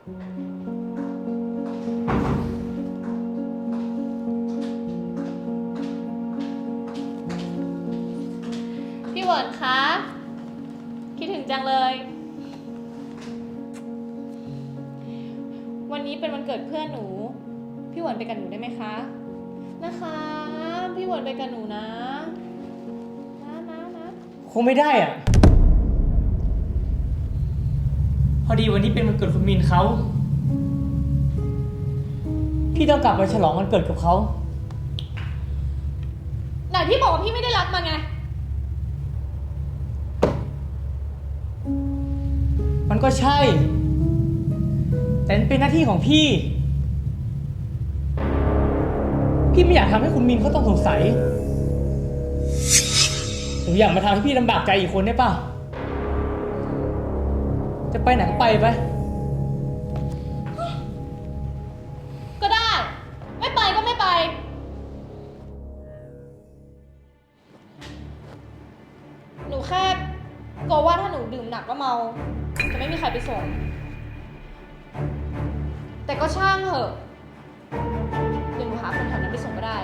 พี่เหวิร์นคะ คิดถึงจังเลย วันนี้เป็นวันเกิดเพื่อนหนู พี่เหวิร์นไปกับหนูได้ไหมคะ นะคะ พี่เหวิร์นไปกับหนูนะ นะนะนะ คงไม่ได้อะ พ อดีวันนี้เป็นวันเกิดคุณมินเขาพี่ต้องกลับมาฉลองวันเกิดกับเขาไหนพี่บอกว่าพี่ไม่ได้รักมันไง มันก็ใช่ แต่มันเป็นหน้าที่ของพี่ พี่ไม่อยากทำให้คุณมินเขาต้องสงสัยหนูอยากมาทำให้พี่ลำบากใจอีกคนได้ป่ะ จะไปไหนก็ไปไป ก็ได้ ไม่ไปก็ไม่ไป หนูแค่กลัวว่าถ้าหนูดื่มหนักก็เมา จะไม่มีใครไปส่ง แต่ก็ช่างเถอะ เดี๋ยวหนูหาคนแถวนั้นไปส่งก็ได้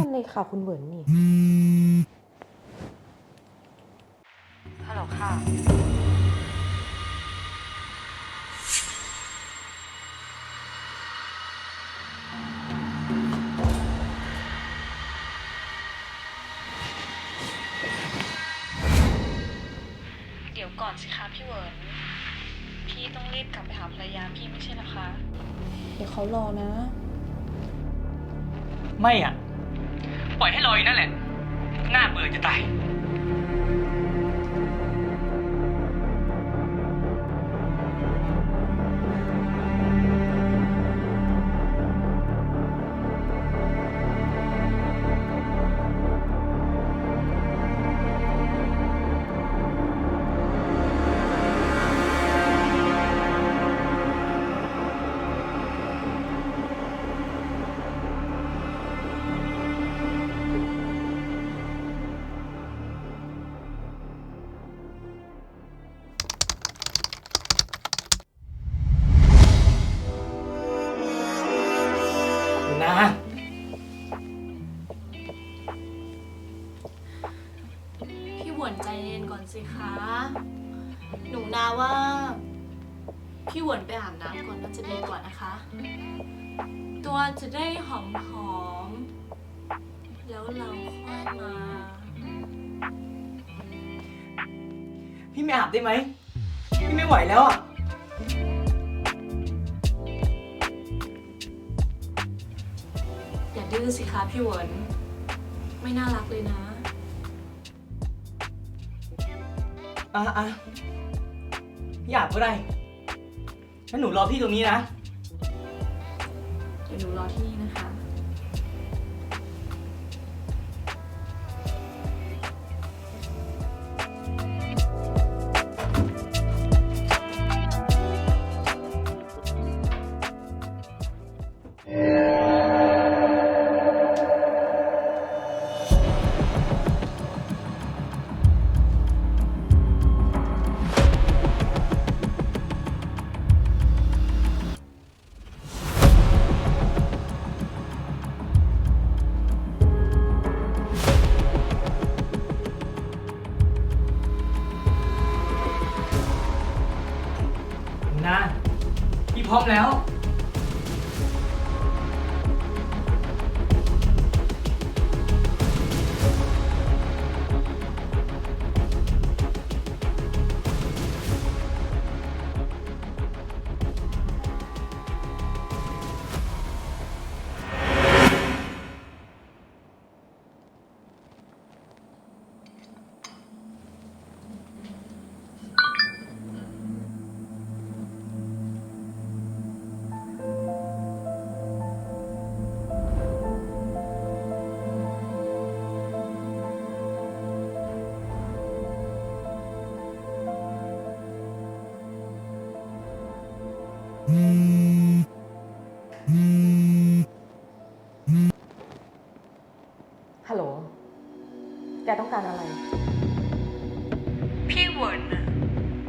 มันเลยค่ะคุณเหวินนี่ ดี๋ยวก่อนสิคะพี่เวิร์นพี่ต้องรีบกลับไปหาภรรยาพี่ไม่ใช่เหรอคะ เดี๋ยวเขารอนะ ไม่อะ ปล่อยให้รออยู่นั่นแหละหน้าเบื่อจะตาย หวนใจเย็นก่อนสิคะ หนูนาว่า พี่หวนไปอาบน้ำก่อนน่าจะดีกว่านะคะ ตัวจะได้หอมหอมๆแล้วเราค่อยมา พี่ไม่อาบได้ไหม พี่ไม่ไหวแล้วอะ อย่าดื้อสิคะพี่หวน ไม่น่ารักเลยนะ อะอะพี่อาบก็ได้งั้นหนูรอพี่ตรงนี้นะ เดี๋ยวหนูรอที่นี่นะคะ พร้อมแล้ว ต้องการอะไร พี่เหวินน่ะ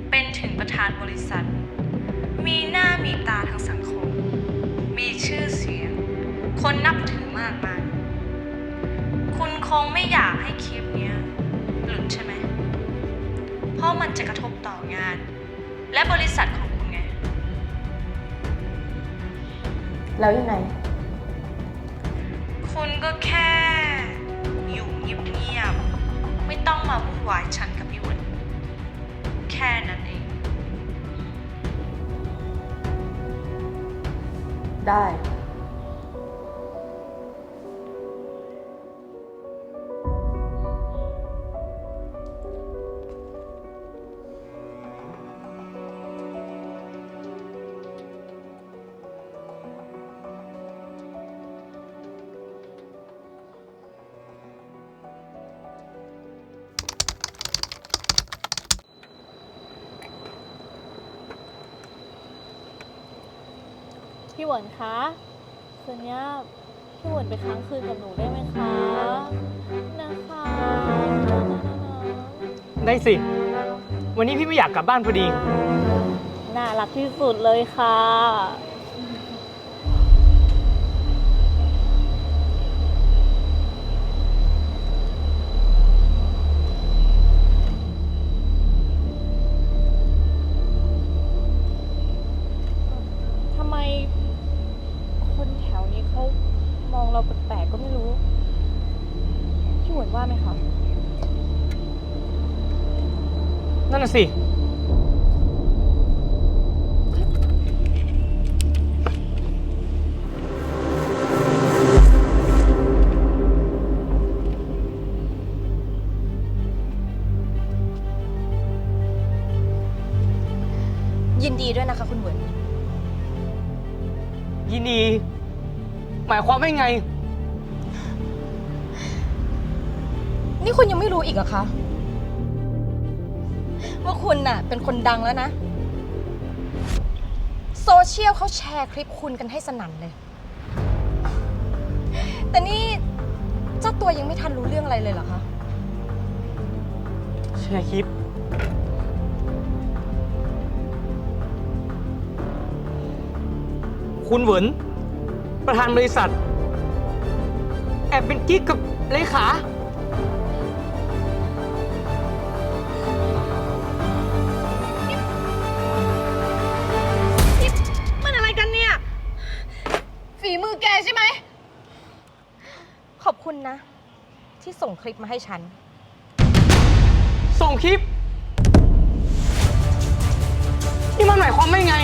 เป็นถึงประธานบริษัท มีหน้ามีตาทางสังคม มีชื่อเสียง คนนับถือมากมาย คุณคงไม่อยากให้คลิปเนี้ยหลุดใช่ไหม เพราะมันจะกระทบต่องาน และบริษัทของคุณไง แล้วยังไง คุณก็แค่อยู่เงียบๆ ไม่ต้องมาวุ่นวายฉันกับพี่เหวิแค่นั้นเอง ได้ พี่หวนคะคืนนี้พี่หวนไปค้างคืนกับหนูได้ไหมคะ นะคะนะนะนะได้สิ วันนี้พี่ไม่อยากกลับบ้านพอดี น่ารักที่สุดเลยค่ะ นั่นน่ะสิ ยินดีด้วยนะคะ คุณเหวินยินดี หมายความว่าไง นี่คุณยังไม่รู้อีกเหรอคะ ว่าคุณน่ะ เป็นคนดังแล้วนะ โซเชียลเขาแชร์คลิปคุณกันให้สนั่นเลย แต่นี่เจ้าตัวยังไม่ทันรู้เรื่องอะไรเลยเหรอคะ แชร์คลิป คุณเหวินประธานบริษัท แอบเป็นกิ๊กกับเลขา อแกใช่ไหม ขอบคุณนะ ที่ส่งคลิปมาให้ฉัน ส่งคลิป นี่มันหมายความว่าไง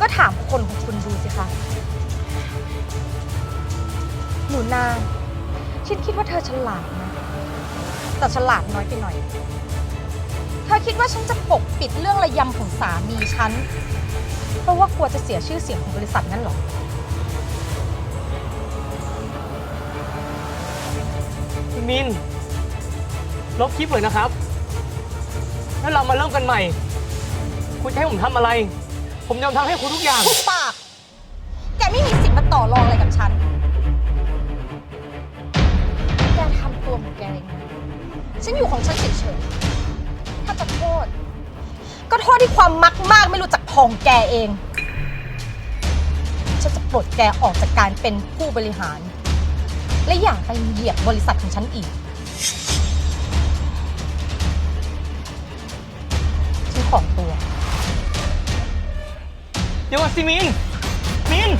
ก็ถามคนของคุณดูสิคะ หนูนาฉันคิดว่าเธอฉลาดนะ แต่ฉลาดน้อยไปหน่อย เธอคิดว่าฉันจะปกปิดเรื่องระยำของสามีฉัน เพราะว่ากลัวจะเสียชื่อเสียงของบริษัทนั่นเหรอ คุณมิน ลบคลิปเลยนะครับ แล้วเรามาเริ่มกันใหม่ คุณจะให้ผมทำอะไร ผมยอมทำให้คุณทุกอย่าง ทุกปาก แกไม่มีสิทธิ์มาต่อรองอะไรกับฉัน แกทำตัวของแกเองนะฉันอยู่ของฉันเฉยๆ ถ้าจะโทษ ก็โทษที่ความมักมากไม่รู้จัก ของแกเอง ฉันจะปลดแกออกจากการเป็นผู้บริหาร และอย่าไปเหยียบบริษัทของฉันอีกฉันขอตัว เดี๋ยวก่อนสิมิน มิน